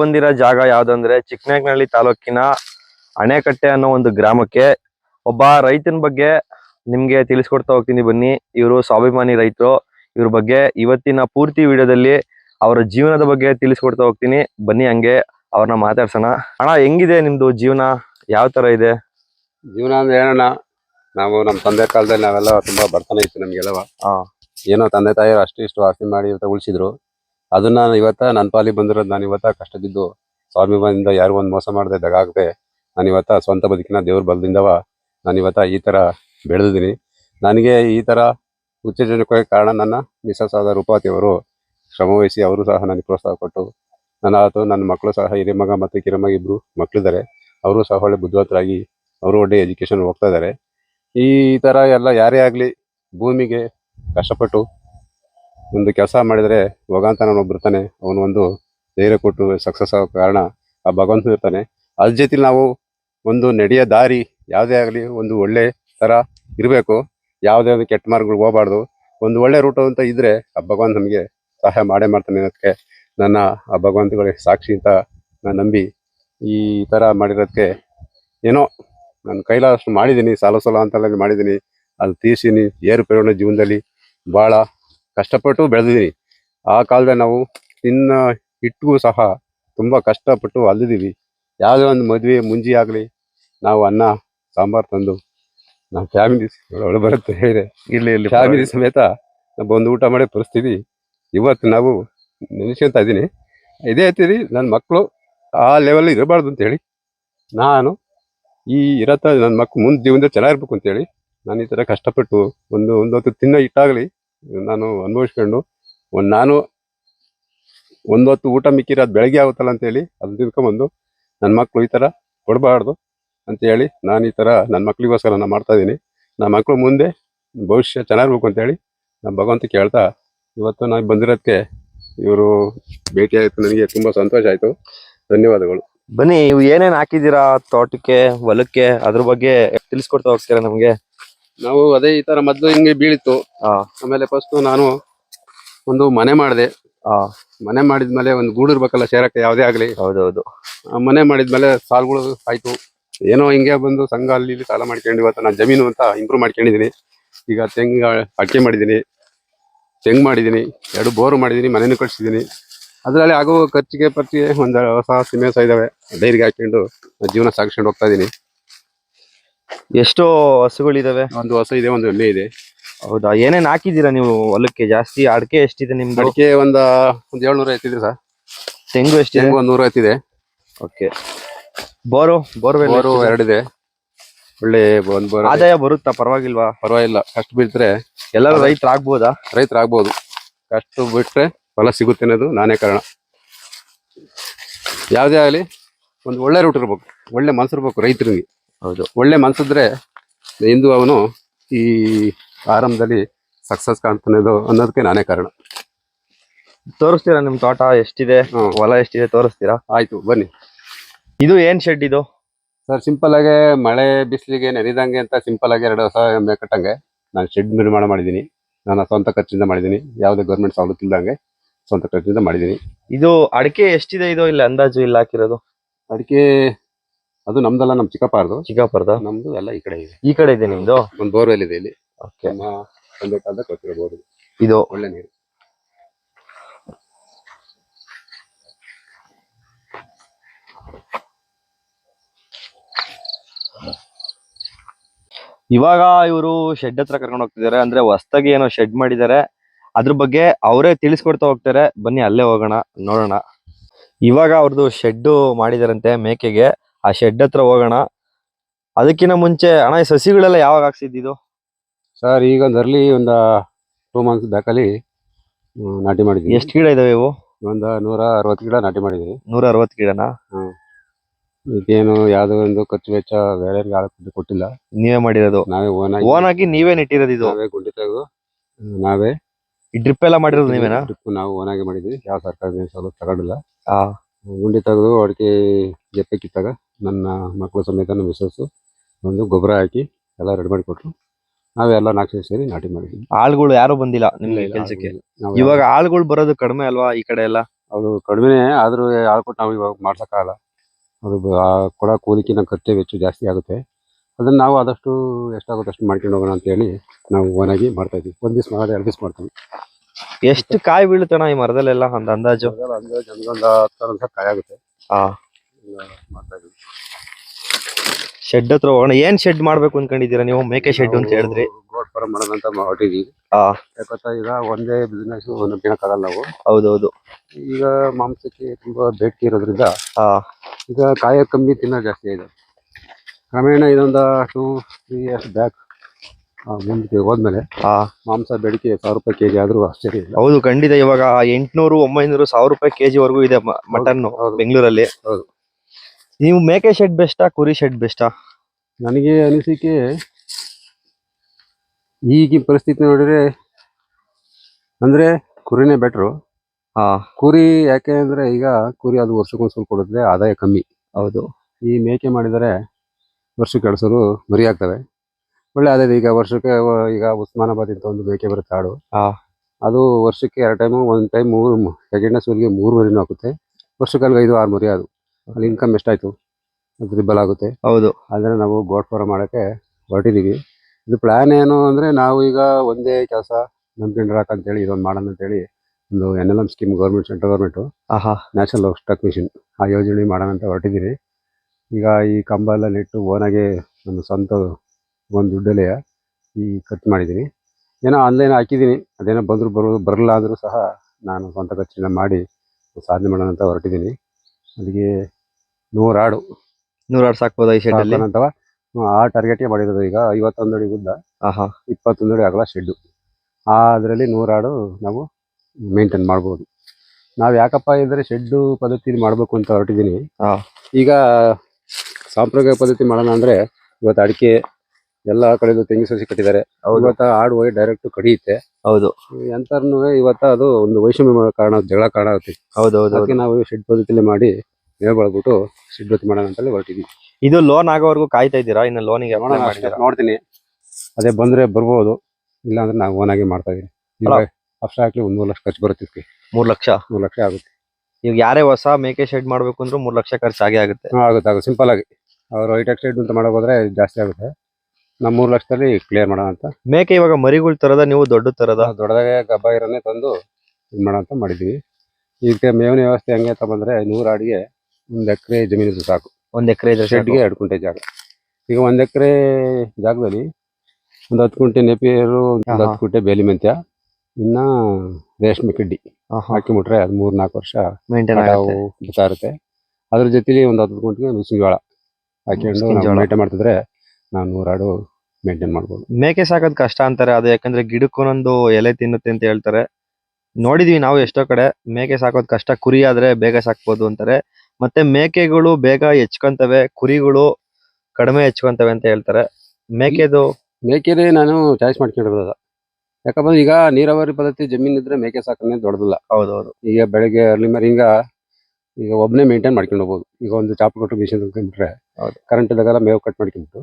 ಬಂದಿರೋ ಜಾಗ ಯಾವ್ದಂದ್ರೆ ಚಿಕ್ಕನಾಯಕನಹಳ್ಳಿ ತಾಲೂಕಿನ ಅಣೆಕಟ್ಟೆ ಅನ್ನೋ ಒಂದು ಗ್ರಾಮಕ್ಕೆ. ಒಬ್ಬ ರೈತನ ಬಗ್ಗೆ ನಿಮ್ಗೆ ತಿಳಿಸ್ಕೊಡ್ತಾ ಹೋಗ್ತೀನಿ ಬನ್ನಿ. ಇವರು ಸ್ವಾಭಿಮಾನಿ ರೈತರು. ಇವ್ರ ಬಗ್ಗೆ ಇವತ್ತಿನ ಪೂರ್ತಿ ವಿಡಿಯೋದಲ್ಲಿ ಅವರ ಜೀವನದ ಬಗ್ಗೆ ತಿಳಿಸ್ಕೊಡ್ತಾ ಹೋಗ್ತೀನಿ. ಬನ್ನಿ ಹಂಗೆ ಅವ್ರನ್ನ ಮಾತಾಡ್ಸೋಣ. ಅಣ್ಣ ಹೆಂಗಿದೆ ನಿಮ್ದು ಜೀವನ? ಯಾವ ತರ ಇದೆ? ಜೀವನ ಅಂದ್ರೆ ಏನಣ್ಣ ನಾವು ನಮ್ಮ ತಂದೆ ಕಾಲದಲ್ಲಿ ನಾವೆಲ್ಲ ತುಂಬಾ ಬರ್ತಾನೆ ಇತ್ತು ನಮ್ಗೆಲ್ಲವ. ಏನೋ ತಂದೆ ತಾಯಿಯರು ಅಷ್ಟು ಇಷ್ಟು ಆಸ್ತಿ ಮಾಡಿ ಅಂತ ಉಳಿಸಿದ್ರು. ಅದನ್ನ ನಾನು ಇವತ್ತ ನನ್ನ ಪಾಲಿಗೆ ಬಂದಿರೋದು ನಾನು ಇವತ್ತ ಕಷ್ಟದಿದ್ದು ಸ್ವಾಮಿ ಸ್ವಾಭಿಮಾನದಿಂದ ಯಾರು ಒಂದು ಮೋಸ ಮಾಡದೆ ದಗಾಗದೆ ನಾನು ಇವತ್ತ ಸ್ವಂತ ಬದುಕಿನ ದೇವ್ರ ಬಲದಿಂದವ ನಾನು ಇವತ್ತ ಈ ತರ ಬೆಳೆದಿದ್ದೀನಿ. ನನಗೆ ಈ ತರ ಉತ್ತೇಜನಕ್ಕೆ ಕಾರಣ ನನ್ನ ಮಿಸಸ್ ಆದ ರೂಪಾತಿಯವರು ಶ್ರಮವಹಿಸಿ ಅವರು ಸಹ ನನಗೆ ಪ್ರೋತ್ಸಾಹ ಕೊಟ್ಟು ನನ್ನ ಆತು, ನನ್ನ ಮಕ್ಕಳು ಸಹ ಹಿರಿಮಗ ಮತ್ತು ಕಿರಿಮಗ ಇಬ್ರು ಮಕ್ಕಳಿದ್ದಾರೆ ಅವರು ಸಹ ಒಳ್ಳೆ ಬುದ್ಧಿವಂತರಾಗಿ ಅವರು ಒಳ್ಳೆ ಎಜುಕೇಶನ್ ಹೋಗ್ತಾ ಇದ್ದಾರೆ. ಈ ತರ ಎಲ್ಲ ಯಾರೇ ಆಗಲಿ ಭೂಮಿಗೆ ಕಷ್ಟಪಟ್ಟು ಒಂದು ಕೆಲಸ ಮಾಡಿದರೆ ಭಗವಂತ ನಾನು ಬರ್ತಾನೆ ಅವನು ಒಂದು ಧೈರ್ಯ ಕೊಟ್ಟು ಸಕ್ಸಸ್ ಆಗೋ ಕಾರಣ ಆ ಭಗವಂತ ಇರ್ತಾನೆ. ಅದ್ರ ಜೊತೆಲಿ ನಾವು ಒಂದು ನಡೆಯೋ ದಾರಿ ಯಾವುದೇ ಆಗಲಿ ಒಂದು ಒಳ್ಳೆ ಥರ ಇರಬೇಕು. ಯಾವುದೇ ಒಂದು ಕೆಟ್ಟ ಮಾರ್ಗಗಳು ಹೋಗಬಾರ್ದು. ಒಂದು ಒಳ್ಳೆ ರೂಟು ಅಂತ ಇದ್ದರೆ ಆ ಭಗವಂತ ನಮಗೆ ಸಹಾಯ ಮಾಡೇ ಮಾಡ್ತಾನೆ ಅನ್ನೋದಕ್ಕೆ ನನ್ನ ಆ ಭಗವಂತಗಳಿಗೆ ಸಾಕ್ಷಿ ಅಂತ ನಾನು ನಂಬಿ ಈ ಥರ ಮಾಡಿರೋದಕ್ಕೆ ಏನೋ ನನ್ನ ಕೈಲಾದಷ್ಟು ಮಾಡಿದ್ದೀನಿ. ಸಾಲ ಸಾಲ ಅಂತೆಲ್ಲ ಮಾಡಿದ್ದೀನಿ. ಅದು ತೀರ್ಸಿನಿ ಏರುಪೇರು ಜೀವನದಲ್ಲಿ ಭಾಳ ಕಷ್ಟಪಟ್ಟು ಬೆಳೆದಿದ್ದೀವಿ ಆ ಕಾಲದಲ್ಲಿ ನಾವು ತಿನ್ನ ಹಿಟ್ಟಿಗೂ ಸಹ ತುಂಬ ಕಷ್ಟಪಟ್ಟು ಅಲ್ಲಿದ್ದೀವಿ. ಯಾವುದೇ ಒಂದು ಮದುವೆ ಮುಂಜಿ ಆಗಲಿ ನಾವು ಅನ್ನ ಸಾಂಬಾರು ತಂದು ನಮ್ಮ ಫ್ಯಾಮಿಲಿ ಒಳ ಬರುತ್ತೆ ಹೇಳಿದೆ ಇಲ್ಲಿ ಇಲ್ಲಿ ಫ್ಯಾಮಿಲಿ ಸಮೇತ ನಾವು ಒಂದು ಊಟ ಮಾಡೋ ಪರಿಸ್ಥಿತಿ ಇವತ್ತು ನಾವು ನೆನೆಸ್ಕೊಂತ ಇದ್ದೀನಿ. ಇದೇ ಹೇಳ್ತೀರಿ ನನ್ನ ಮಕ್ಕಳು ಆ ಲೆವೆಲ್ ಇರಬಾರ್ದು ಅಂತೇಳಿ ನಾನು ಈ ಇರತ್ತ ನನ್ನ ಮಕ್ಕಳು ಮುಂದೆ ಜೀವನದಲ್ಲಿ ಚೆನ್ನಾಗಿರ್ಬೇಕು ಅಂತೇಳಿ ನಾನು ಈ ಥರ ಕಷ್ಟಪಟ್ಟು ಒಂದು ಒಂದು ಹೊತ್ತು ತಿನ್ನೋ ಇಟ್ಟಾಗಲಿ ನಾನು ಅನುಭವಿಸ್ಕೊಂಡು ಒಂದು ನಾನು ಒಂದು ಹೊತ್ತು ಊಟ ಮಿಕ್ಕಿರೋದು ಬೆಳಗ್ಗೆ ಆಗುತ್ತಲ್ಲ ಅಂತೇಳಿ ಅದನ್ನ ತಿನ್ಕೊಂಬಂದು ನನ್ನ ಮಕ್ಕಳು ಈ ಥರ ಕೊಡಬಾರ್ದು ಅಂತೇಳಿ ನಾನು ಈ ಥರ ನನ್ನ ಮಕ್ಕಳಿಗೋಸ್ಕರ ನಾನು ಮಾಡ್ತಾ ಇದ್ದೀನಿ. ನನ್ನ ಮಕ್ಕಳು ಮುಂದೆ ಭವಿಷ್ಯ ಚೆನ್ನಾಗಿರ್ಬೇಕು ಅಂತೇಳಿ ನಮ್ಮ ಭಗವಂತ ಕೇಳ್ತಾ ಇವತ್ತು ನಾನು ಬಂದಿರೋದಕ್ಕೆ ಇವರು ಭೇಟಿ ಆಯಿತು, ನನಗೆ ತುಂಬ ಸಂತೋಷ ಆಯಿತು. ಧನ್ಯವಾದಗಳು. ಬನ್ನಿ ನೀವು ಏನೇನು ಹಾಕಿದ್ದೀರಾ? ತೋಟಕ್ಕೆ, ಹೊಲಕ್ಕೆ, ಅದ್ರ ಬಗ್ಗೆ ತಿಳಿಸ್ಕೊಡ್ತಾ ಹೋಗ್ತೀರಾ ನಮ್ಗೆ? ನಾವು ಅದೇ ಈ ತರ ಮೊದ್ಲು ಹಿಂಗೆ ಬೀಳಿತ್ತು. ಆಮೇಲೆ ಫಸ್ಟ್ ನಾನು ಒಂದು ಮನೆ ಮಾಡಿದೆ. ಮನೆ ಮಾಡಿದ್ಮೇಲೆ ಒಂದು ಗೂಡು ಇರ್ಬೇಕಲ್ಲ ಸೇರಕ್ಕೆ ಯಾವ್ದೇ ಆಗಲಿ. ಹೌದೌದು. ಮನೆ ಮಾಡಿದ್ಮೇಲೆ ಸಾಲ್ಗಳು ಆಯ್ತು. ಏನೋ ಹಿಂಗೆ ಬಂದು ಸಂಘ ಅಲ್ಲಿ ಇಲ್ಲಿ ಸಾಲ ಮಾಡ್ಕೊಂಡು ಇವತ್ತು ನಾನು ಜಮೀನು ಅಂತ ಇಂಪ್ರೂವ್ ಮಾಡ್ಕೊಂಡಿದ್ದೀನಿ. ಈಗ ತೆಂಗ ಅಡಿಕೆ ಮಾಡಿದ್ದೀನಿ. ತೆಂಗ್ ಮಾಡಿದ್ದೀನಿ. ಎರಡು ಬೋರ್ ಮಾಡಿದ್ದೀನಿ. ಮನೆನೂ ಕಟ್ಸಿದ್ದೀನಿ. ಅದರಲ್ಲಿ ಆಗೋ ಖರ್ಚಿಗೆ ಪರ್ಚಿಗೆ ಒಂದು ಹೊಸ ಸಿಮೆಂಟ್ಸ್ ಇದಾವೆ. ಡೈರಿಗೆ ಹಾಕೊಂಡು ಜೀವನ ಸಾಗಿಸ್ಕೊಂಡು ಹೋಗ್ತಾ ಇದ್ದೀನಿ. ಎಷ್ಟು ಹಸುಗಳಿದಾವೆ. ಒಂದು ಹಸು ಇದೆ ಒಂದು ಎಮ್ಮೆ ಇದೆ. ಹೌದಾ? ಏನೇನ್ ಹಾಕಿದೀರಾ ನೀವು ಹೊಲಕ್ಕೆ? ಜಾಸ್ತಿ ಅಡಿಕೆ ಎಷ್ಟಿದೆ ನಿಮ್ದು? ಅಡಿಕೆ ಒಂದ ಒಂದ್ ಏಳ್ನೂರ ಐತಿದ್ರಿ ಸರ್. ತೆಂಗು ಎಷ್ಟಿದೆ? ತೆಂಗು ಒಂದ್ ನೂರ ಐತಿದೆ. ಓಕೆ. ಬೋರು? ಬೋರ್ವೆಲ್ ಬೋರು ಎರಡಿದೆ. ಒಳ್ಳೆ ಒಂದ್ ಬೋರ್. ಆದಾಯ ಬರುತ್ತಾ? ಪರವಾಗಿಲ್ವಾ? ಪರವಾಗಿಲ್ಲ. ಕಷ್ಟ ಬೀಳ್ತಾರೆ ಎಲ್ಲರೂ ರೈತರು ಆಗ್ಬೋದಾ? ರೈತರಾಗ್ಬೋದು ಕಷ್ಟ ಬಿಟ್ರೆ ಫಲ ಸಿಗುತ್ತೆ ಅನ್ನೋದು ನಾನೇ ಕಾರಣ. ಯಾವುದೇ ಆಗಲಿ ಒಂದು ಒಳ್ಳೆ ರೂಟ್ ಇರ್ಬೇಕು. ಒಳ್ಳೆ ಮನ್ಸು ಇರ್ಬೇಕು ರೈತರಿಗೆ. ಹೌದು. ಒಳ್ಳೆ ಮನಸ್ಸಿದ್ರೆ ಇಂದು ಅವನು ಈ ಆರಂಭದಲ್ಲಿ ಸಕ್ಸಸ್ ಕಾಣ್ತಾನೆ ಅನ್ನೋದಕ್ಕೆ ನಾನೇ ಕಾರಣ. ತೋರಿಸ್ತೀರಾ ನಿಮ್ ತೋಟ? ಎಷ್ಟಿದೆ. ಹೊಲ ಎಷ್ಟಿದೆ ತೋರಿಸ್ತೀರಾ? ಆಯ್ತು ಬನ್ನಿ. ಇದು ಏನ್ ಶೆಡ್ ಇದು? ಸರ್ ಸಿಂಪಲ್ ಆಗಿ ಮಳೆ ಬಿಸಿಲಿಗೆ ನೆನೆದಂಗೆ ಅಂತ ಸಿಂಪಲ್ ಆಗಿ ಎರಡು ಹೊಸ ಎಮ್ಮೆ ಕಟ್ಟಂಗೆ ನಾನು ಶೆಡ್ ನಿರ್ಮಾಣ ಮಾಡಿದ್ದೀನಿ. ನಾನು ಸ್ವಂತ ಖರ್ಚಿಂದ ಮಾಡಿದ್ದೀನಿ. ಯಾವುದೇ ಗೌರ್ಮೆಂಟ್ ಸವಲತ್ತು ಇಲ್ದಂಗೆ ಸ್ವಂತ ಖರ್ಚಿಂದ ಮಾಡಿದ್ದೀನಿ. ಇದು ಅಡಿಕೆ ಎಷ್ಟಿದೆ ಇದು? ಇಲ್ಲ ಅಂದಾಜು ಇಲ್ಲ ಹಾಕಿರೋದು? ಅದಕ್ಕೆ ಅದು ನಮ್ದಲ್ಲ ನಮ್ ಚಿಕ್ಕಪ್ಪಾರ್ದು. ಚಿಕ್ಕಪ್ಪಾರ್ದ? ನಮ್ದು ಎಲ್ಲ ಈ ಕಡೆ ಇದೆ. ಈ ಕಡೆ ಇದೆ ನಿಮ್ದು? ಒಂದು ಬೋರ್ವೆಲ್ ಇದೆ ಇಲ್ಲಿ. ಓಕೆ. ನಮ್ಮ ತಂದೆ ಕಾಲದ ಕೊಟ್ಟಿರೋ ಬೋರ್ ಇದು? ಒಳ್ಳೆ ನೀರು. ಇವಾಗ ಇವರು ಶೆಡ್ ಹತ್ರ ಕರ್ಕೊಂಡು ಹೋಗ್ತಿದ್ದಾರೆ. ಅಂದ್ರೆ ಹೊಸ್ದಾಗಿ ಏನೋ ಶೆಡ್ ಮಾಡಿದ್ದಾರೆ. ಅದ್ರ ಬಗ್ಗೆ ಅವರೇ ತಿಳಿಸ್ಕೊಡ್ತಾ ಹೋಗ್ತಾರೆ. ಬನ್ನಿ ಅಲ್ಲೇ ಹೋಗೋಣ ನೋಡೋಣ. ಇವಾಗ ಅವ್ರದ್ದು ಶೆಡ್ ಮಾಡಿದಾರಂತೆ ಮೇಕೆಗೆ. ಆ ಶೆಡ್ ಹತ್ರ ಹೋಗೋಣ. ಅದಕ್ಕಿಂತ ಮುಂಚೆ ಅಣ್ಣ ಈ ಸಸಿಗಳೆಲ್ಲ ಯಾವಾಗ ಹಾಕ್ಸಿದ್ದು ಸರ್ ಈಗ ಒಂದು ಅರ್ಲಿ ಒಂದು ಟೂ ಮಂತ್ಸ್ ಬ್ಯಾಕಲ್ಲಿ ನಾಟಿ ಮಾಡಿದ್ವಿ. ಎಷ್ಟು ಗಿಡ ಇದಾವೆ ಇವು? ಒಂದು ನೂರ ಅರವತ್ತು ಗಿಡ ನಾಟಿ ಮಾಡಿದ್ವಿ. ನೂರ ಅರವತ್ತು ಗಿಡನ? ಇದಕ್ಕೇನು ಯಾವುದೋ ಒಂದು ಖರ್ಚು ವೆಚ್ಚ ಬೇರೆ ಯಾರು ಕೊಟ್ಟಿಲ್ಲ. ನೀವೇ ಮಾಡಿರೋದು? ನಾವೇ ಓನ್ ಆಗಿ ಓನ್ ಆಗಿ ನೀವೇ ನೆಟ್ಟಿರೋದು ಇದು? ನಾವೇ ಗುಂಡಿ ತೆಗೆದು ನಾವೇ ಈ ಡ್ರಿಪ್ ಎಲ್ಲ ಮಾಡಿರೋದು ನೀವೇನಾ? ಡ್ರಿಪ್ ನಾವು ಓನ್ ಆಗಿ ಮಾಡಿದ್ವಿ. ಯಾವ ಸರ್ಕಾರದ ಸವಲತ್ತು ತಗೊಂಡಿಲ್ಲ. ಆ. ಗುಂಡಿ ತೆಗೆದು ಅಡಿಕೆ ಗೆಪ್ಪೆ ಕಿತ್ತಾಗ ನನ್ನ ಮಕ್ಕಳು ಸಮೇತ ನಮ್ಮ ಮಿಸಸ್ಸು ಒಂದು ಗೊಬ್ಬರ ಹಾಕಿ ಎಲ್ಲ ರೆಡಿ ಮಾಡಿ ಕೊಟ್ರು ನಾವೆಲ್ಲ ನಾಲ್ಕು ಸೇರಿ ನಾಟಿ ಮಾಡಿದ್ವಿ. ಆಳ್ಗಳು ಯಾರು ಬಂದಿಲ್ಲ ನಿಮ್ಗೆ ಕೆಲಸಕ್ಕೆ. ನಾವು ಇವಾಗ ಆಳ್ಗಳು ಬರೋದು ಕಡಿಮೆ ಅಲ್ವಾ ಈ ಕಡೆ ಎಲ್ಲ? ಅದು ಕಡಿಮೆ ಆಳು ಕೊಟ್ಟು ನಾವು ಇವಾಗ ಮಾಡ್ಸೋಕ್ಕಾಗಲ್ಲ. ಅದು ಕೊಡ ಕೂಲಿಕಿನ ಖರ್ಚು ವೆಚ್ಚ ಜಾಸ್ತಿ ಆಗುತ್ತೆ. ಅದನ್ನ ನಾವು ಆದಷ್ಟು ಎಷ್ಟಾಗುತ್ತೆ ಅಷ್ಟು ಮಾಡ್ಕೊಂಡು ಹೋಗೋಣ ಅಂತ ಹೇಳಿ ನಾವು ಓನಾಗಿ ಮಾಡ್ತಾ ಇದ್ವಿ. ಒಂದ್ ದಿವ್ಸ ಮಾಡಿದ್ರೆ ಎರಡು ದಿವ್ಸ ಮಾಡ್ತೀವಿ. ಎಷ್ಟು ಕಾಯಿ ಬೀಳುತ್ತಣ್ಣ ಈ ಮರದಲ್ಲೆಲ್ಲ ಒಂದು ಅಂದಾಜು? ಅಂದಾಜು ಒಂದು ಹತ್ತು ಕಾಯಿ ಆಗುತ್ತೆ. ಹಾ ಶೆಡ್ ಹತ್ರ ಹೋಗೋಣ. ಏನ್ ಶೆಡ್ ಮಾಡ್ಬೇಕು ಅನ್ಕೊಂಡಿದ್ದೀರಾ ನೀವು? ಮೇಕೆ ಶೆಡ್ ಅಂತ ಹೇಳಿದ್ರಿ. ಗೋಟ್ ಫಾರಂ ಮಾಡೋಣ ಅಂತ ಹೊಟ್ಟಿದ್ವಿ ಹಾ ಯಾಕಂತ ಈಗ ಒಂದೇ ಬಿಸ್ನೆಸ್ ನಂಬಿಕೊಳಕ್ಕಾಗಲ್ಲ ನಾವು. ಹೌದೌದು. ಈಗ ಮಾಂಸಕ್ಕೆ ತುಂಬಾ ಬೇಡಿಕೆ ಇರೋದ್ರಿಂದ ಈಗ ಕಾಯ ಕಮ್ಮಿ ತಿನ್ನೋ ಜಾಸ್ತಿ ಇದೆ ಕ್ರಮೇಣ ಇದೊಂದು ಟೂ ತ್ರೀ ಇಯರ್ಸ್ ಬ್ಯಾಕ್ ಮುಂದಕ್ಕೆ ಹೋದ್ಮೇಲೆ ಆ. ಮಾಂಸ ಬೇಡಿಕೆ ಸಾವಿರ ರೂಪಾಯಿ ಕೆಜಿ ಆದ್ರೂ ಆಶ್ಚರ್ಯ ಇಲ್ಲ ಹೌದು ಖಂಡಿತ ಇವಾಗ ಎಂಟ್ನೂರು ಒಂಬೈನೂರು ಸಾವಿರ ರೂಪಾಯಿ ಕೆಜಿ ವರೆಗೂ ಇದೆ ಮಟನ್ ಬೆಂಗಳೂರಲ್ಲಿ. ಹೌದು. ನೀವು ಮೇಕೆ ಶೆಡ್ ಬೆಸ್ಟಾ ಕುರಿ ಶೆಡ್ ಬೆಸ್ಟಾ? ನನಗೆ ಅನಿಸಿಕೆ ಈಗಿನ ಪರಿಸ್ಥಿತಿ ನೋಡಿದ್ರೆ ಅಂದ್ರೆ ಕುರಿನೇ ಬೆಟ್ರು ಹಾ. ಕುರಿ ಯಾಕೆ ಅಂದ್ರೆ ಈಗ ಕುರಿ ಅದು ವರ್ಷಕ್ಕೊಂದ್ಸಲ ಕೊಡುತ್ತೆ ಆದಾಯ ಕಮ್ಮಿ. ಹೌದು. ಈ ಮೇಕೆ ಮಾಡಿದರೆ ವರ್ಷಕ್ಕೆ ಎರಡು ಮರಿ ಆಗ್ತವೆ. ಒಳ್ಳೆ ಆದಾಯ ಈಗ ವರ್ಷಕ್ಕೆ ವ- ಈಗ ಉಸ್ಮಾನಾಬಾದ್ ಅಂತ ಒಂದು ಮೇಕೆ ಬರುತ್ತೆ ಆಡು. ಹಾ. ಅದು ವರ್ಷಕ್ಕೆ ಎರಡು ಟೈಮು ಒಂದು ಟೈಮ್ ಮೂರು ಸೆಕೆಂಡ್ನೇ ಸೂರಿಗೆ ಮೂರು ಮರಿನೂ ಹಾಕುತ್ತೆ ವರ್ಷಕ್ಕೆ ಅಲ್ಲಿ ಐದು ಆರು ಮರಿ ಅದು. ಅಲ್ಲಿ ಇನ್ಕಮ್ ಎಷ್ಟಾಯ್ತು? ಅದು ರಿಬಲ್ ಆಗುತ್ತೆ. ಹೌದು. ಆದರೆ ನಾವು ಗೋಟ್ ಫಾರಂ ಮಾಡೋಕ್ಕೆ ಹೊರಟಿದ್ದೀವಿ ಇದು ಪ್ಲಾನ್ ಏನು ಅಂದರೆ ನಾವು ಈಗ ಒಂದೇ ಕೆಲಸ ನಂಬ್ಕೊಂಡ್ರೆ ಅಂತೇಳಿ ಇದೊಂದು ಮಾಡೋಣ ಅಂತೇಳಿ ಒಂದು N L M scheme government central government ಆಹಾ. ನ್ಯಾಷನಲ್ ಸ್ಟಾಕ್ ಮಿಷನ್ ಆ ಯೋಜನೆ ಮಾಡೋಣ ಅಂತ ಹೊರಟಿದ್ದೀನಿ ಈಗ ಈ ಕಂಬ ಎಲ್ಲ ನೆಟ್ಟು ಓನಾಗೆ ನಮ್ಮ ಸ್ವಂತ ಒಂದು ದುಡ್ಡಲ್ಲೇ ಈ ಖರ್ಚು ಮಾಡಿದ್ದೀನಿ ಏನೋ ಆನ್ಲೈನ್ ಹಾಕಿದ್ದೀನಿ ಅದೇನೋ ಬಂದರೂ ಬರೋದು ಬರಲ್ಲ ಆದರೂ ಸಹ ನಾನು ಸ್ವಂತ ಖರ್ಚಿನ ಮಾಡಿ ಸಾಧನೆ ಮಾಡೋಣ ಅಂತ ಹೊರಟಿದ್ದೀನಿ ಅಲ್ಲಿಗೆ ನೂರು ಆಡು ಆಡ್ ಸಾಕ್ಬೋದು ಈ ಶೆಡ್ ಅಲ್ಲಿ? ಅಂತವ ಆ ಟಾರ್ಗೆಟ್ಗೆ ಮಾಡಿರೋದು ಈಗ ಐವತ್ತೊಂದು ಅಡಿ ಉದ್ದ ಆಹಾ. ಇಪ್ಪತ್ತೊಂದು ಅಡಿ ಅಗಲ ಶೆಡ್ಡು ಅದರಲ್ಲಿ ನೂರಾಡು ನಾವು ಮೇಂಟೈನ್ ಮಾಡ್ಬೋದು. ನಾವು ಯಾಕಪ್ಪ ಇದ್ರೆ ಶೆಡ್ಡು ಪದ್ಧತಿ ಮಾಡಬೇಕು ಅಂತ ಹೊರಟಿದ್ದೀನಿ. ಈಗ ಸಾಂಪ್ರದಾಯಿಕ ಪದ್ಧತಿ ಮಾಡೋಣ ಅಂದ್ರೆ ಇವತ್ತು ಅಡಿಕೆ ಎಲ್ಲ ಕಡೆದು ತೆಂಗಿನ ಸಸಿ ಕಟ್ಟಿದ್ದಾರೆ. ಇವತ್ತ ಆಡು ಹೋಗಿ ಡೈರೆಕ್ಟ್ ಕಡಿಯುತ್ತೆ. ಹೌದು. ಎಂತರ್ನು ಇವತ್ತ ಅದು ಒಂದು ವೈಷಮ್ಯ ಕಾರಣ ಜಗಳ ಕಾರಣ ಆಗುತ್ತೆ. ಹೌದು ಹೌದು ಅದಕ್ಕೆ ನಾವು ಶೆಡ್ ಪದ್ಧತಿಲಿ ಮಾಡಿ ಮೇವು ಸಿದ್ಧತೆ ಮಾಡೋಣ ಅಂತೇಳಿ ಹೊರಟಿದ್ವಿ. ಇದು ಲೋನ್ ಆಗೋವರೆಗೂ ಕಾಯ್ತಾ ಇದ್ದೀರಾ? ಇನ್ನು ಲೋನಿಗೆ ನೋಡ್ತೀನಿ. ಅದೇ ಬಂದ್ರೆ ಬರ್ಬೋದು. ಇಲ್ಲ ಅಂದ್ರೆ ನಾವು ಓನಾಗಿ ಮಾಡ್ತಾ ಇದೀವಿ. ಅಲ್ಲ. ಅಷ್ಟ ಹಾಕ್ಲಿ ಒಂದ್ ಮೂರು ಲಕ್ಷ ಖರ್ಚು ಬರುತ್ತೆ ಇದಕ್ಕೆ. ಮೂರ್ ಲಕ್ಷ? ಮೂರು ಲಕ್ಷ ಆಗುತ್ತೆ. ಈಗ ಯಾರೇ ಹೊಸ ಮೇಕೆ ಶೆಡ್ ಮಾಡ್ಬೇಕು ಅಂದ್ರೆ ಮೂರ್ ಲಕ್ಷ ಖರ್ಚು ಆಗೇ ಆಗುತ್ತೆ. ಆಗುತ್ತೆ ಆಗುತ್ತೆ. ಸಿಂಪಲ್ ಆಗಿ. ಅವ್ರು ಹೈಟೆಕ್ ಶೆಡ್ ಅಂತ ಮಾಡೋಕೆ ಹೋದ್ರೆ ಜಾಸ್ತಿ ಆಗುತ್ತೆ. ನಮ್ಮ ಮೂರು ಲಕ್ಷದಲ್ಲಿ ಕ್ಲಿಯರ್ ಮಾಡೋಣ ಅಂತ. ಮೇಕೆ ಇವಾಗ ಮರಿಗಳು ತರದ ನೀವು ದೊಡ್ಡ ತರದ? ದೊಡ್ಡದಾಗ ಗಬ್ಬ ಇರೋನೇ ತಂದು ಇದು ಮಾಡೋಣ ಅಂತ ಮಾಡಿದ್ವಿ. ಈಗ ಮೇವಿನ ವ್ಯವಸ್ಥೆ ಹೆಂಗೆ ಅಂತ ಬಂದ್ರೆ ನೂರು ಅಡಿಗೆ ಒಂದ್ ಎಕರೆ ಜಮೀನಿದ್ದು ಸಾಕು. ಒಂದು ಎಕರೆ ಇದ್ರೆ ಶೆಡ್ಗೆ ಎರಡು ಕುಂಟೆ ಜಾಗ. ಈಗ ಒಂದು ಎಕರೆ ಜಾಗದಲ್ಲಿ ಒಂದು ಹತ್ತು ಕುಂಟೆ ನೆಪಿಯರು ಒಂದು ಆಹಾ. ಹತ್ತು ಕುಂಟೆ ಬೇಲಿ ಮೆಂತ್ಯ ಇನ್ನ ರೇಷ್ಮೆ ಕಡ್ಡಿ. ಹಾಕಿಬಿಟ್ರೆ ಅದು ಮೂರ್ ನಾಲ್ಕು ವರ್ಷ ಮೇಂಟೈನ್ ಕಟಾವು ಆಗುತ್ತೆ. ಬರ್ತಾ ಇರುತ್ತೆ. ಅದ್ರ ಜೊತೆಲಿ ಒಂದು ಹತ್ತು ಕುಂಟೆಗೆ ಬಿಸಿ ಜೋಳ ಹಾಕೊಂಡು ನಾವು ಮೇಂಟೈನ್ ಮಾಡ್ತಿದ್ರೆ ನಾವು ನೂರಾಡು ಮೇಂಟೈನ್ ಮಾಡ್ಬೋದು. ಮೇಕೆ ಸಾಕೋದ್ ಕಷ್ಟ ಅಂತಾರೆ. ಅದು ಯಾಕಂದ್ರೆ ಗಿಡಕ್ಕೊಂದೊಂದು ಎಲೆ ತಿನ್ನುತ್ತೆ ಅಂತ ಹೇಳ್ತಾರೆ. ನೋಡಿದೀವಿ ನಾವು ಎಷ್ಟೋ ಕಡೆ ಮೇಕೆ ಸಾಕೋದ್ ಕಷ್ಟ ಕುರಿ ಆದ್ರೆ ಬೇಗ ಸಾಕ್ಬೋದು ಅಂತಾರೆ. ಮತ್ತೆ ಮೇಕೆಗಳು ಬೇಗ ಹೆಚ್ಕೊಂತವೆ ಕುರಿಗಳು ಕಡಿಮೆ ಹೆಚ್ಕೊಂತವೆ ಅಂತ ಹೇಳ್ತಾರೆ. ಮೇಕೆದು? ಮೇಕೆನೆ ನಾನು ಚಾಯ್ಸ್ ಮಾಡ್ಕೊಂಡಿರೋದು. ಯಾಕಂದ್ರೆ ಈಗ ನೀರಾವರಿ ಪದ್ಧತಿ ಜಮೀನ್ ಇದ್ರೆ ಮೇಕೆ ಸಾಕಣೆ ದೊಡ್ಡದಿಲ್ಲ. ಹೌದೌದು. ಈಗ ಬೆಳಗ್ಗೆ ಅರ್ಲಿ ಮರಿಂಗ ಈಗ ಒಬ್ಬನೇ ಮೇಂಟೈನ್ ಮಾಡ್ಕೊಂಡು ಹೋಗ್ಬೋದು. ಈಗ ಒಂದು ಚಾಪ್ ಕೊಟ್ಟು ಮಿಷನ್ ತಂದ್ಬಿಟ್ರೆ ಹೌದು. ಕರೆಂಟ್ ಇದ್ದಾಗೆಲ್ಲ ಮೇವು ಕಟ್ ಮಾಡ್ಕೊಂಡ್ಬಿಟ್ಟು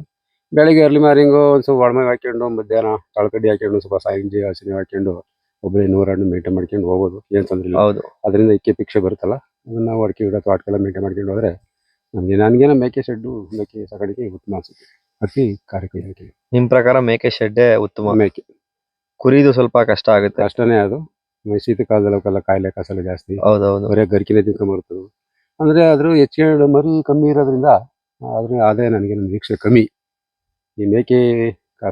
ಬೆಳಿಗ್ಗೆ ಅರ್ಲಿ ಮಾರಿಂಗು ಒಂದು ಸ್ವಲ್ಪ ಒಳಮೆ ಹಾಕೊಂಡು ಮಧ್ಯಾಹ್ನ ಕಾಳುಕಡ್ಡಿ ಹಾಕೊಂಡು ಸ್ವಲ್ಪ ಸಾಯಿಂಜಿ ಹಸಿನಿ ಹಾಕೊಂಡು ಒಬ್ಬರೇ ನೂರನ್ನು ಮೇಂಟೈನ್ ಮಾಡ್ಕೊಂಡು ಹೋಗ್ಬೋದು ಏನ್ ತೊಂದ್ರೆ ಇಲ್ಲ. ಹೌದು. ಅದರಿಂದ ಇಕ್ಕೆ ಪಿಕ್ಷೆ ಬರುತ್ತಲ್ಲ. ನಾವು ಅಡಿಕೆ ಗಿಡ ತೋಟಕ್ಕೆಲ್ಲ ಮೇಂಟೈನ್ ಮಾಡ್ಕೊಂಡು ಹೋದರೆ ನಮಗೆ ನನಗೇನೋ ಮೇಕೆ ಶೆಡ್ಡು ಮೇಕೆ ಸಾಕಾಣಿಕೆ ಉತ್ತಮ ಅನ್ಸುತ್ತೆ. ಅತಿ ಕಾರ್ಯಕ್ರಮ ನಿಮ್ಮ ಪ್ರಕಾರ ಮೇಕೆ ಶೆಡ್ಡೆ ಉತ್ತಮ? ಮೇಕೆ. ಕುರಿದು ಸ್ವಲ್ಪ ಕಷ್ಟ ಆಗುತ್ತೆ. ಅಷ್ಟನೇ ಅದು. ಶೀತ ಕಾಲದಲ್ಲಿ ಅವಕ್ಕೆಲ್ಲ ಕಾಯಿಲೆ ಕಸಲ ಜಾಸ್ತಿ. ಹೌದೌದು. ಬರೀ ಗರಿಕಿನೇ ತಿನ್ಕೊಂಬರ್ತದೆ ಅಂದ್ರೆ ಅದ್ರ ಹೆಚ್ಚಿನ ಮರಿ ಕಮ್ಮಿ ಇರೋದ್ರಿಂದ ಆದರೆ ಆದಾಯ ನನಗೆ ನಿರೀಕ್ಷೆ ಕಮ್ಮಿ. ಈ ಮೇಕೆ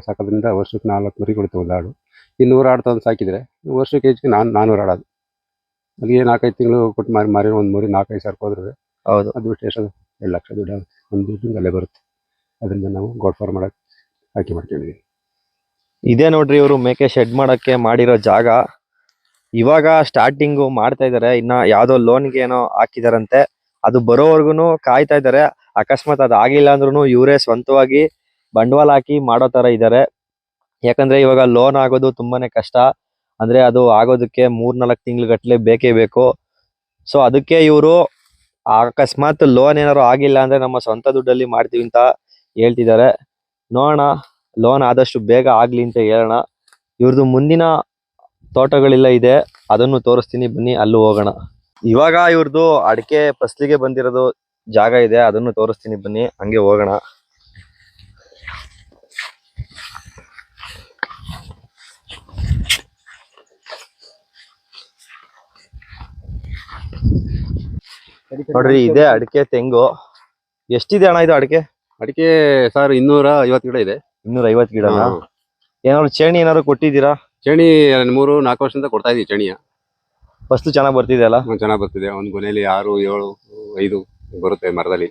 ಸಾಕೋದ್ರಿಂದ ವರ್ಷಕ್ಕೆ ನಾಲ್ಕು ಮರಿ ಕೊಡುತ್ತೆ ಒಂದು ಆಡು. ಈ ನೂರು ಆಡು ತಂದು ಸಾಕಿದ್ರೆ ವರ್ಷಕ್ಕೆ ಹೆಚ್ಚಿಗೆ ನಾನು ನಾನ್ನೂರು ಆಡೋದು. ಅಲ್ಲಿಗೆ ನಾಲ್ಕೈದು ತಿಂಗಳು ಕೊಟ್ಟು ಮಾರಿ ಮಾರಿ ಒಂದು ಮೂರಿ ನಾಲ್ಕೈದು ಸಾವಿರ ಹೋದ್ರೆ ಹೌದು. ಅದು ಬಿಟ್ಟು ಎಷ್ಟು ಎರಡು ಲಕ್ಷ ದುಡ್ಡು. ಒಂದು ದುಡ್ಡು ಅಲ್ಲೇ ಬರುತ್ತೆ. ಅದರಿಂದ ನಾವು ಗೋಡ್ ಫಾರ್ ಮಾಡಕ್ಕೆ ಆಯ್ಕೆ ಮಾಡ್ಕೊಂಡಿದ್ದೀವಿ ಇದೇ ನೋಡ್ರಿ ಇವರು ಮೇಕೆ ಶೆಡ್ ಮಾಡೋಕ್ಕೆ ಮಾಡಿರೋ ಜಾಗ. ಇವಾಗ ಸ್ಟಾರ್ಟಿಂಗು ಮಾಡ್ತಾ ಇದ್ದಾರೆ ಇನ್ನ ಯಾವುದೋ ಲೋನ್ಗೆ ಏನೋ ಹಾಕಿದಾರಂತೆ. ಅದು ಬರೋವರೆಗೂ ಕಾಯ್ತಾ ಇದ್ದಾರೆ ಅಕಸ್ಮಾತ್ ಅದು ಆಗಿಲ್ಲ ಅಂದ್ರೂ ಇವರೇ ಸ್ವಂತವಾಗಿ ಬಂಡವಾಳ ಹಾಕಿ ಮಾಡೋ ಥರ ಇದ್ದಾರೆ ಯಾಕಂದ್ರೆ ಇವಾಗ ಲೋನ್ ಆಗೋದು ತುಂಬಾನೇ ಕಷ್ಟ. ಅಂದ್ರೆ ಅದು ಆಗೋದಕ್ಕೆ ಮೂರ್ ನಾಲ್ಕು ತಿಂಗಳು ಗಟ್ಲೆ ಬೇಕೇ ಬೇಕು. ಸೊ ಅದಕ್ಕೆ ಇವರು ಅಕಸ್ಮಾತ್ ಲೋನ್ ಏನಾದ್ರು ಆಗಿಲ್ಲ ಅಂದ್ರೆ ನಮ್ಮ ಸ್ವಂತ ದುಡ್ಡಲ್ಲಿ ಮಾಡ್ತೀವಿ ಅಂತ ಹೇಳ್ತಿದ್ದಾರೆ. ನೋಡೋಣ ಲೋನ್ ಆದಷ್ಟು ಬೇಗ ಆಗ್ಲಿ ಅಂತ ಹೇಳೋಣ. ಇವ್ರದ್ದು ಮುಂದಿನ ತೋಟಗಳೆಲ್ಲ ಇದೆ, ಅದನ್ನು ತೋರಿಸ್ತೀನಿ, ಬನ್ನಿ, ಅಲ್ಲೂ ಹೋಗೋಣ. ಇವಾಗ ಇವ್ರದ್ದು ಅಡಿಕೆ ಫಸ್ಲಿಗೆ ಬಂದಿರೋದು ಜಾಗ ಇದೆ, ಅದನ್ನು ತೋರಿಸ್ತೀನಿ, ಬನ್ನಿ, ಹಂಗೆ ಹೋಗೋಣ. ನೋಡ್ರಿ ಇದೆ ಅಡಿಕೆ ತೆಂಗು. ಎಷ್ಟಿದೆ ಅಣ್ಣ ಇದು ಅಡಿಕೆ? ಅಡಿಕೆ ಸರ್ ಇನ್ನೂರ ಐವತ್ತು ಗಿಡ ಇದೆ. ಇನ್ನೂರ ಐವತ್ತು ಗಿಡ. ಏನಾದ್ರು ಚೇಣಿ ಏನಾದ್ರು ಕೊಟ್ಟಿದ್ದೀರಾ? ಚೇಣಿ ಮೂರು ನಾಲ್ಕು ವರ್ಷದಿಂದ ಕೊಡ್ತಾ ಇದೀವಿ ಚೇಣಿಯ. ಫಸ್ಟ್ ಚೆನ್ನಾಗಿ ಬರ್ತಿದೆ ಅಲ್ಲ? ಚೆನ್ನಾಗಿ ಬರ್ತಿದೆ. ಒಂದ್ ಗೊನೆಯಲ್ಲಿ ಆರು ಏಳು ಐದು ಬರುತ್ತೆ ಮರದಲ್ಲಿ.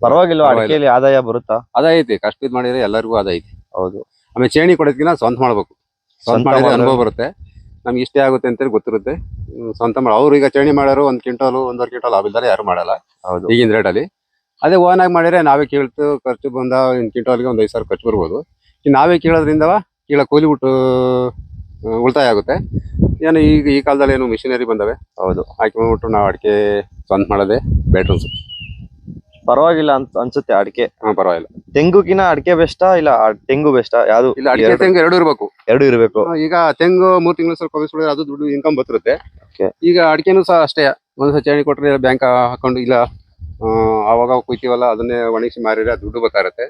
ಪರವಾಗಿಲ್ಲ. ಅಡಿಕೆಯಲ್ಲಿ ಆದಾಯ ಬರುತ್ತಾ? ಆದಾಯ ಐತಿ. ಕಷ್ಟ ಇದ್ ಮಾಡಿದ್ರೆ ಎಲ್ಲರಿಗೂ ಆದಾಯ ಐತಿ. ಹೌದು. ಆಮೇಲೆ ಚೇಣಿ ಕೊಡೋದಕ್ಕಿಂತ ಸ್ವಂತ ಮಾಡ್ಬೇಕು. ಸ್ವಂತ ಮಾಡಿದ್ರೆ- ಅನುಭವ ಬರುತ್ತೆ. ನಮ್ಗೆ ಇಷ್ಟೇ ಆಗುತ್ತೆ ಅಂತೇಳಿ ಗೊತ್ತಿರುತ್ತೆ. ಹ್ಮ್, ಸ್ವಂತ ಮಾಡಿ ಅವ್ರು ಈಗ ಚೇಣಿ ಮಾಡೋರು ಒಂದು ಕ್ವಿಂಟಲ್ ಒಂದೂವರೆ ಕ್ವಿಂಟಲ್ ಆಗಿಲ್ದಾರೆ ಯಾರು ಮಾಡಲ್ಲ. ಹೌದು. ಈಗಿನ ರೇಟಲ್ಲಿ ಅದೇ ಓನ್ ಆಗಿ ಮಾಡಿದ್ರೆ ನಾವೇ ಕೇಳ್ತು ಖರ್ಚು ಬಂದ ಒಂದು ಕ್ವಿಂಟಲ್ಗೆ ಒಂದು ಐದು ಸಾವಿರ ಖರ್ಚು ಬರ್ಬೋದು. ಈ ನಾವೇ ಕೀಳೋದ್ರಿಂದವ ಕೀಳ ಕೂಲಿ ಬಿಟ್ಟು ಆ, ಉಳಿತಾಯ ಆಗುತ್ತೆ. ಏನೋ ಈಗ ಈ ಕಾಲದಲ್ಲಿ ಏನು ಮಿಷಿನರಿ ಬಂದವೆ. ಹೌದು. ಹಾಕಿಬಿಟ್ಟು ನಾವು ಅಡಿಕೆ ಸ್ವಂತ ಮಾಡೋದೇ ಬೆಟ್ರ್ ಅನ್ಸುತ್ತೆ. ಪರವಾಗಿಲ್ಲ ಅಂತ ಅನ್ಸುತ್ತೆ ಅಡಿಕೆ. ಹಾಂ ಪರವಾಗಿಲ್ಲ. ತೆಂಗುಕಿನ ಅಡಿಕೆ ಬೆಸ್ಟಾ ಇಲ್ಲ ಆ ತೆಂಗು ಬೆಸ್ಟಾ? ಯಾವ್ದು ಇಲ್ಲ ಅಡಿಕೆ ಎರಡು- ತೆಂಗು ಎರಡು ಇರಬೇಕು. ಎರಡು ಇರಬೇಕು. ಈಗ ತೆಂಗು ಮೂರ್ ತಿಂಗಳು ಸ್ವಲ್ಪ ಕಮಿಸ್ಬಿಡಿದ್ರೆ ಅದು ದುಡ್ಡು ಇನ್ಕಮ್ ಬರ್ತಿರುತ್ತೆ ಈಗ ಅಡಿಕೆನೂ ಸಹ ಅಷ್ಟೇ ಒಂದ್ಸಲ ಚೇಣಿ ಕೊಟ್ರೆ ಬ್ಯಾಂಕ್ ಹಾಕೊಂಡು ಇಲ್ಲ ಆವಾಗ ಕುಯ್ತೀವಲ್ಲ ಅದನ್ನೇ ಒಣಗಿಸಿ ಮಾರಿದ್ರೆ ದುಡ್ಡು ಬೇಕಾಗುತ್ತೆ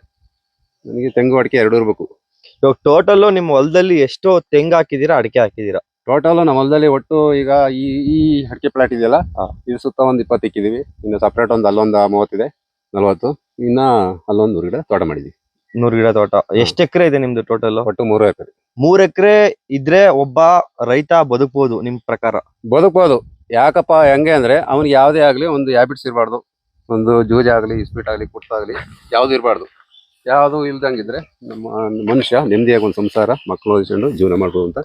ನನಗೆ ತೆಂಗು ಅಡಿಕೆ ಎರಡು ಇರಬೇಕು. ಇವಾಗ ಟೋಟಲ್ ನಿಮ್ಮ ಹೊಲದಲ್ಲಿ ಎಷ್ಟು ತೆಂಗು ಹಾಕಿದೀರಾ ಅಡಿಕೆ ಹಾಕಿದೀರಾ ಟೋಟಲ್ ನಮ್ಮ ಹೊಲದಲ್ಲಿ ಒಟ್ಟು ಈಗ ಈ ಈ ಅಡಿಕೆ ಪ್ಲಾಟ್ ಇದೆಯಲ್ಲ. ಇದು ಸುತ್ತ ಒಂದ್ ಇಪ್ಪತ್ತು ಇಕ್ಕಿದೀವಿ. ಇನ್ನು ಸಪ್ರೇಟ್ ಒಂದು ಅಲ್ಲೊಂದು ಮೂವತ್ತಿದೆ ನಲ್ವತ್ತು. ಇನ್ನ ಅಲ್ಲೊಂದು ನೂರು ಗಿಡ ತೋಟ ಮಾಡಿದ್ವಿ. ನೂರು ಗಿಡ ತೋಟ. ಎಷ್ಟು ಎಕರೆ ಇದೆ ನಿಮ್ದು ಟೋಟಲ್ ಒಟ್ಟು ಮೂರು ಎಕರೆ. ಮೂರ್ ಎಕರೆ ಇದ್ರೆ ಒಬ್ಬ ರೈತ ಬದುಕಬಹುದು ನಿಮ್ ಪ್ರಕಾರ? ಬದುಕ್ಬೋದು. ಯಾಕಪ್ಪ ಹೆಂಗೆ ಅಂದ್ರೆ ಅವ್ನಿಗೆ ಯಾವುದೇ ಆಗ್ಲಿ ಒಂದು ಹ್ಯಾಬಿಟ್ಸ್ ಇರಬಾರ್ದು. ಒಂದು ಜೂಜ್ ಆಗ್ಲಿ ಇಸ್ಪೀಟ್ ಆಗ್ಲಿ ಕುಟ್ಟಾಗ್ಲಿ ಯಾವ್ದು ಇರಬಾರ್ದು. ಯಾವುದು ಇಲ್ದಂಗಿದ್ರೆ ನಮ್ಮ ಮನುಷ್ಯ ನೆಮ್ಮದಿಯಾಗಿ ಒಂದು ಸಂಸಾರ ಮಕ್ಕಳು ಓದಿಸ್ಕೊಂಡು ಜೀವನ ಮಾಡ್ಬೋದು ಅಂತ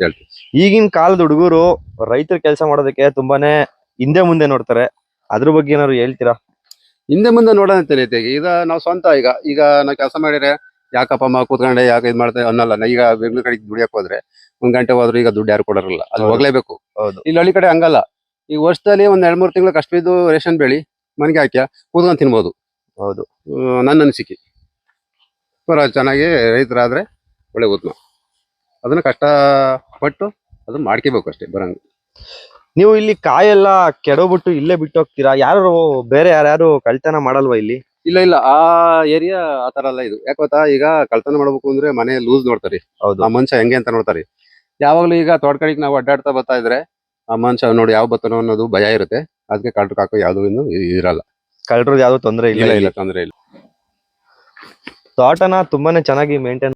ಹೇಳ್ತೀವಿ. ಈಗಿನ ಕಾಲದ ಹುಡುಗರು ರೈತರ ಕೆಲಸ ಮಾಡೋದಕ್ಕೆ ತುಂಬಾನೇ ಹಿಂದೆ ಮುಂದೆ ನೋಡ್ತಾರೆ. ಅದ್ರ ಬಗ್ಗೆ ಏನಾದ್ರು ಹೇಳ್ತೀರಾ? ಹಿಂದೆ ಮುಂದೆ ನೋಡೋಣ ಐತೆ ಈಗ ನಾವು ಸ್ವಂತ ಈಗ ಈಗ ನಾವು ಕೆಲಸ ಮಾಡಿದ್ರೆ ಯಾಕಪ್ಪ ಅಮ್ಮ ಕೂತ್ಕೊಂಡೆ ಯಾಕೆ ಇದು ಮಾಡ್ತಾರೆ ಅನ್ನಲ್ಲ. ನಾ ಈಗ ಬೆಂಗಳೂರು ಕಡೆ ದುಡಿಯಕ್ ಹೋದ್ರೆ ಒಂದ್ ಗಂಟೆ ಹೋದ್ರು ಈಗ ದುಡ್ಡು ಯಾರು ಕೊಡೋರಲ್ಲ. ಅದು. ಹೋಗ್ಲೇಬೇಕು. ಹೌದು. ಇಲ್ಲಿ ಹಳ್ಳಿ ಕಡೆ ಹಂಗಲ್ಲ. ಈ ವರ್ಷದಲ್ಲಿ ಒಂದ್ ಎರಡ್ ಮೂರು ತಿಂಗಳು ಕಷ್ಟ ಬಿದ್ದು ರೇಷನ್ ಬೆಳಿ ಮನೆಗೆ ಹಾಕ್ಯ ಕೂತ್ಕೊಂಡು ತಿನ್ಬೋದು. ಹೌದು. ನನ್ನ ಅನಿಸಿಕೆ. ಪರ ಚೆನ್ನಾಗಿ ರೈತರಾದ್ರೆ ಒಳ್ಳೆ ಉತ್ತಮ ಅದನ್ನ ಕಷ್ಟ ಪಟ್ಟು ಅದನ್ನ ಮಾಡ್ಕೋಬೇಕು ಅಷ್ಟೇ ಬರಂಗ. ನೀವು ಇಲ್ಲಿ ಕಾಯೆಲ್ಲ ಕೆಡೋಬಿಟ್ಟು ಇಲ್ಲೇ ಬಿಟ್ಟು ಹೋಗ್ತೀರಾ ಯಾರು ಬೇರೆ ಯಾರ್ಯಾರು ಕಳ್ತನ ಮಾಡಲ್ವಾ ಇಲ್ಲಿ? ಇಲ್ಲ ಇಲ್ಲ. ಆ ಏರಿಯಾ ಆತರ ತರ ಅಲ್ಲ ಇದು. ಯಾಕೆ ಗೊತ್ತಾ? ಈಗ ಕಳ್ತನ ಮಾಡ್ಬೇಕು ಅಂದ್ರೆ ಮನೆ ಲೂಸ್ ನೋಡ್ತಾರೆ. ಹೌದು. ಆ ಮನುಷ್ಯ ಹೆಂಗೆ ಅಂತ ನೋಡ್ತಾರೆ. ಯಾವಾಗ್ಲೂ ಈಗ ತೋಟ ಕಡೆಗೆ ನಾವು ಅಡ್ಡಾಡ್ತಾ ಬರ್ತಾ ಇದ್ರೆ ಆ ಮನುಷ್ಯ ನೋಡಿ ಯಾವ ಬತ್ತನೋ ಅನ್ನೋದು ಭಯ ಇರುತ್ತೆ. ಅದಕ್ಕೆ ಕಳ್ಟಕ್ ಹಾಕೋ ಯಾವ್ದು ಇನ್ನು ಇರಲ್ಲ. ಕಳ್ರದ ಯಾವ್ದು ತೊಂದ್ರೆ ಇಲ್ಲ ಇಲ್ಲ ತೊಂದ್ರೆ ಇಲ್ಲ. ತೋಟನ ತುಂಬಾನೇ ಚೆನ್ನಾಗಿ ಮೇಂಟೈನ್